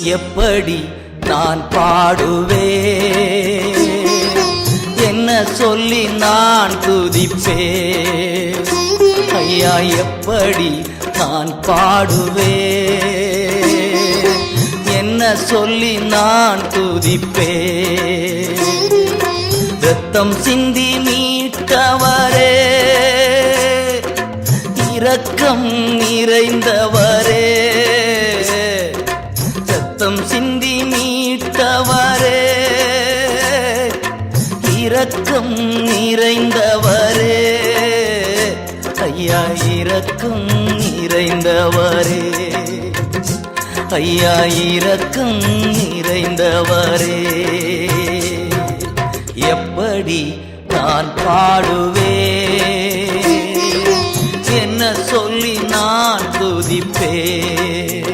எப்படி நான் பாடுவேன்? என்ன சொல்லி நான் துதிப்பே ஐயா எப்படி நான் பாடுவேன்? என்ன சொல்லி நான் துதிப்பே ரத்தம் சிந்தி மீட்டவரே இரக்கம் நிறைந்தவரே இரத்தம் சிந்தி மீட்டவரே இரக்கம் நிறைந்தவரே. ஐயா இரக்கம் நிறைந்தவரே. ஐயா இரக்கம் நிறைந்தவரே. எப்படி நான் பாடுவே என்ன சொல்லி நான் துதிப்பேன்?